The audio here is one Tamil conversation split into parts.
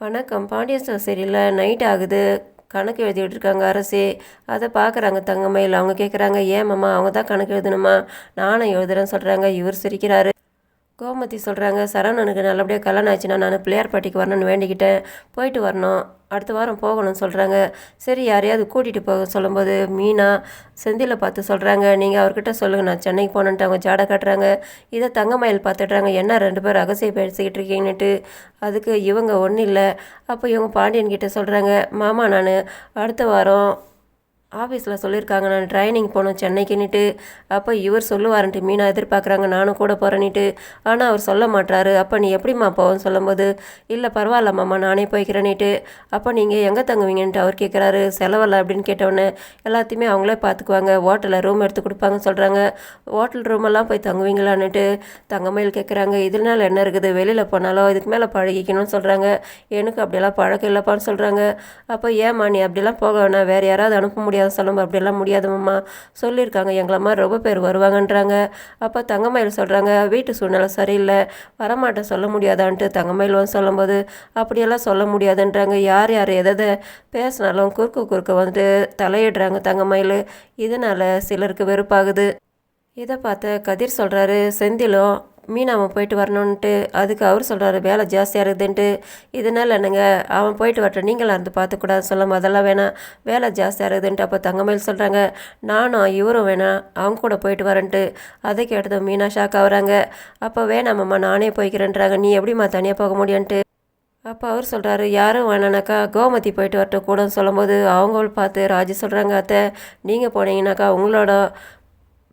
வணக்கம். பாண்டியன் ஸ்டோர் சீரியலில் நைட் ஆகுது. கணக்கு எழுதிட்டு இருக்காங்க அரசே. அதை பார்க்குறாங்க தங்கமயில். அவங்க கேட்குறாங்க ஏன் மாமா அவங்க தான் கணக்கு எழுதணுமா? நானும் எழுதுறேன்னு சொல்கிறாங்க இவர் சிரிக்கிறாரு. கோமதி சொல்கிறாங்க சரவணனுக்கு நல்லபடியாக கல்யாணம் ஆச்சுன்னா நான் பிள்ளையார் பாட்டிக்கு வரணும்னு வேண்டிக்கிட்டேன் போயிட்டு வரணும். அடுத்த வாரம் போகணும்னு சொல்கிறாங்க சரி யாரையாவது கூட்டிகிட்டு போக சொல்லும்போது மீனா செந்தியில் பார்த்து சொல்கிறாங்க நீங்கள் அவர்கிட்ட சொல்லுங்கள் நான் சென்னைக்கு போனேன்ட்டு அவங்க ஜாடை காட்டுறாங்க. இதை தங்கமயில் பார்த்துட்றாங்க. என்ன ரெண்டு பேரும் ரகசியம் பேசிக்கிட்டு இருக்கீங்கன்னுட்டு அதுக்கு இவங்க ஒன்றும் இல்லை. அப்போ இவங்க பாண்டியன் கிட்டே சொல்கிறாங்க மாமா நான் அடுத்த வாரம் ஆஃபீஸில் சொல்லியிருக்காங்க நான் ட்ரைனிங் போகணும் சென்னைக்குன்னுட்டு. அப்போ இவர் சொல்லுவாருன்ட்டு மீனா எதிர்பார்க்குறாங்க நானும் கூட போகிறேன்னுட்டு ஆனால் அவர் சொல்ல மாட்டாரு அப்போ நீ எப்படிம்மா போவோன்னு சொல்லும்போது இல்லை பரவாயில்ல மாமா நானே போய்க்கிறேன்னுட்டு. அப்போ நீங்கள் எங்கே தங்குவீங்கன்ட்டு அவர் கேட்குறாரு செலவில்ல அப்படின்னு கேட்டவொடனே எல்லாத்தையுமே அவங்களே பார்த்துக்குவாங்க ஹோட்டலில் ரூம் எடுத்து கொடுப்பாங்கன்னு சொல்கிறாங்க ஹோட்டல் ரூமெல்லாம் போய் தங்குவீங்களான்னுட்டு தங்கமயில் கேட்குறாங்க இதனால என்ன இருக்குது? வெளியில் போனாலும் இதுக்கு மேலே பழகிக்கணும்னு சொல்கிறாங்க எனக்கு அப்படியெல்லாம் பழக்கம் இல்லைப்பான்னு சொல்கிறாங்க அப்போ ஏம்மா நீ அப்படிலாம் போக வேணாம். வேறு யாராவது அனுப்ப முடியாது. சொல்லும்போது அப்படியெல்லாம் முடியாதும்மா சொல்லியிருக்காங்க. எங்களை மாதிரி ரொம்ப பேர் வருவாங்கன்றாங்க. அப்போ தங்கமயில் சொல்கிறாங்க வீட்டு சூழ்நிலை சரியில்லை வரமாட்டேன் சொல்ல முடியாதான்ட்டு. தங்கமயில் வந்து சொல்லும்போது அப்படியெல்லாம் சொல்ல முடியாதுன்றாங்க. யார் யார் எதை பேசினாலும் குறுக்கு குறுக்க வந்து தலையிடுறாங்க தங்கமயில். இதனால் சிலருக்கு வெறுப்பாகுது. இதை பார்த்த கதிர் சொல்கிறாரு செந்திலும் மீனாவன் போயிட்டு வரணுன்ட்டு அதுக்கு அவர் சொல்கிறாரு வேலை ஜாஸ்தியாக இருக்குதுன்ட்டு. இதனால் என்னங்க அவன் போயிட்டு வரட்டும் நீங்களாக இருந்து பார்த்துக்கூடாது சொல்லாம அதெல்லாம் வேணாம். வேலை ஜாஸ்தியாக இருக்குதுன்ட்டு அப்போ தங்கமயில் சொல்கிறாங்க நானும் இவரும் வேணாம். அவங்க கூட போயிட்டு வரேன்ட்டு. அதை கேட்டதும் மீனா ஷாக் ஆகுறாங்க. அப்போ வேணாமம்மா நானே போய்க்கிறேன்றாங்க. நீ எப்படிம்மா தனியாக போக முடியும்ட்டு அப்போ அவர் சொல்கிறாரு யாரும் வேணானாக்கா கோமதி போயிட்டு வரட்டும். கூடன்னு சொல்லும்போது அவங்கள பார்த்து ராஜி சொல்கிறாங்க அத்தை நீங்கள் போனீங்கன்னாக்கா உங்களோட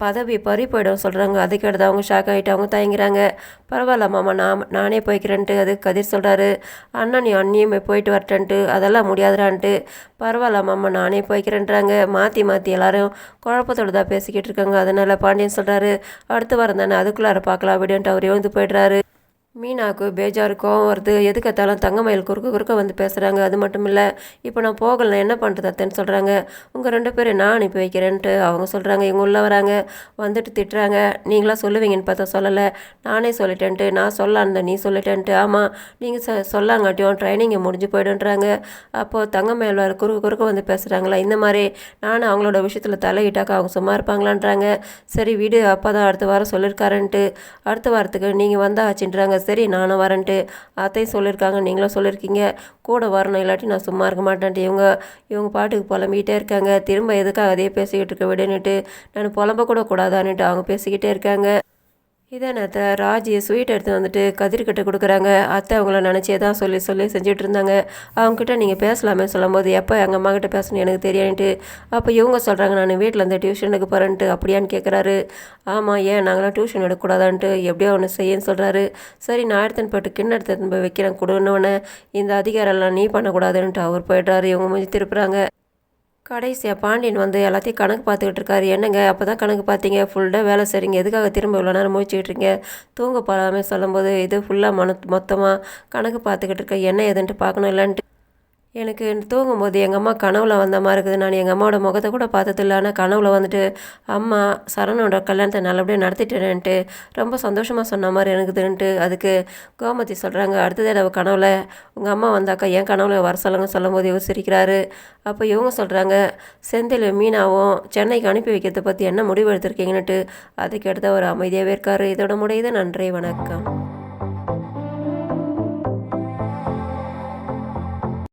பதவி பறி போயிடும் சொல்கிறாங்க அதுக்கடுத்து அவங்க ஷாக் ஆகிட்டு அவங்க தயங்குறாங்க. பரவாயில்ல மாமா நான் நானே போய்க்கிறேன்ட்டு அது கதிர் சொல்கிறாரு அண்ணன் நீ அண்ணியுமே போயிட்டு வரட்டேன்ட்டு அதெல்லாம் முடியாதுடான்ட்டு. பரவாயில்ல மாமா நானே போய்க்கிறேன்றாங்க. மாற்றி மாற்றி எல்லாரும் குழப்பத்தோடு தான் பேசிக்கிட்டு இருக்காங்க. அதனால் பாண்டியன் சொல்கிறாரு அடுத்து வரந்தானே அதுக்குள்ளார பார்க்கலாம். அப்படின்ட்டு அவர் எழுந்து போய்ட்றாரு. மீனாவுக்கு பேஜாருக்கும் கோவம் வருது. எதுக்கத்தாலும் தங்கமயில் குறுக்க குறுக்க வந்து பேசுகிறாங்க அது மட்டும் இல்லை இப்போ நான் போகலை என்ன பண்ணுறது அத்தைன்னு சொல்கிறாங்க உங்கள் ரெண்டு பேரும் நான் அனுப்பி வைக்கிறேன்ட்டு அவங்க சொல்கிறாங்க இவங்க உள்ளே வராங்க. வந்துட்டு திட்டுறாங்க. நீங்களாம் சொல்லுவீங்கன்னு பார்த்தா சொல்லலை. நானே சொல்லிட்டேன்ட்டு நான் சொல்லான்னு நீ சொல்லிட்டேன்ட்டு. ஆமாம் நீங்கள் ச சொல்லாங்காட்டியும் ட்ரைனிங்கை முடிஞ்சு போய்டுன்றாங்க. அப்போது தங்கமயில் வர குறுக்க குறுக்க வந்து பேசுகிறாங்களா இந்த மாதிரி நானும் அவங்களோட விஷயத்தில் தலையிட்டாக்கா அவங்க சும்மா இருப்பாங்களான்றாங்க. சரி வீடு. அப்போ தான் அடுத்த வாரம் சொல்லியிருக்காருன்ட்டு அடுத்த வாரத்துக்கு நீங்கள் வந்தாச்சுன்றாங்க. சரி நானும் வரேன்ட்டு அத்தையும் சொல்லியிருக்காங்க. நீங்களும் சொல்லியிருக்கீங்க. கூட வரணும் இல்லாட்டி நான் சும்மா இருக்க மாட்டேன்ட்டு. இவங்க இவங்க பாட்டுக்கு புலம்பிக்கிட்டே இருக்காங்க. திரும்ப எதுக்காக அதே பேசிக்கிட்டு இருக்க? விடுன்னுட்டு. நான் புலம்ப கூட கூடாதான்னுட்டு அவங்க பேசிக்கிட்டே இருக்காங்க. இதே அத்தை? ராஜி ஸ்வீட் எடுத்து வந்துட்டு கதிர்கிட்ட கொடுக்குறாங்க. அத்தை அவங்கள நினச்சே தான் சொல்லி சொல்லி செஞ்சுட்டு இருந்தாங்க. அவங்ககிட்ட நீங்கள் பேசலாமே சொல்லும்போது எப்போ எங்கள் அம்மா கிட்ட பேசணும் எனக்கு தெரியான்ட்டு அப்போ இவங்க சொல்கிறாங்க நான் வீட்டில் இருந்து டியூஷனுக்கு போகிறேன்ட்டு அப்படியான்னு கேட்குறாரு ஆமாம் ஏன் நாங்களாம் டியூஷன் எடுக்கக்கூடாதான்ட்டு? எப்படியோ ஒன்று செய்யன்னு சொல்கிறாரு சரி நான் எடுத்துன்னு போட்டு கிண்ண எடுத்து போய் வைக்கிறேன். கொடுன்னொன்னே இந்த அதிகாரம்லாம் நீ பண்ணக்கூடாதுன்ட்டு. அவர் போயிடுறாரு. இவங்க முடிஞ்சு திருப்புறாங்க கடைசியாக பாண்டியன் வந்து எல்லாத்தையும் கணக்கு பார்த்துக்கிட்டு இருக்காரு. என்னங்க அப்போ தான் கணக்கு பார்த்தீங்க? ஃபுல்லாக வேலை செய்கிறீங்க எதுக்காக திரும்ப இவ்வளோ நேரம் முடிச்சுக்கிட்டு இருக்கீங்க? தூங்க போகலாமே சொல்லும்போது இது ஃபுல்லாக மன மொத்தமாக கணக்கு பார்த்துக்கிட்டு இருக்க. என்ன ஏதுன்ட்டு பார்க்கணும் இல்லைன்ட்டு எனக்கு தூங்கும் போது எங்கள் அம்மா கனவுல வந்த மாதிரி இருக்குது. நான் எங்கள் அம்மாவோட முகத்தை கூட பார்த்ததில்ல. ஆனால் கனவுல வந்துட்டு அம்மா சரணோட கல்யாணத்தை நல்லபடியாக நடத்திட்டேன்ட்டு ரொம்ப சந்தோஷமாக சொன்ன மாதிரி எனக்குதுன்ட்டு அதுக்கு கோமதி சொல்கிறாங்க அடுத்த தடவை கனவுல உங்கள் அம்மா வந்தாக்கா என் கனவுல வர சொல்லுங்க. சொல்லும்போது இவர் சிரிக்கிறாரு அப்போ இவங்க சொல்கிறாங்க செந்தில் மீனாவும் சென்னைக்கு அனுப்பி வைக்கிறத பற்றி என்ன முடிவு எடுத்திருக்கீங்கன்னுட்டு அதுக்கு அடுத்து ஒரு அமைதியாகவே இருக்கார். இதோட முடியுது. நன்றி வணக்கம்.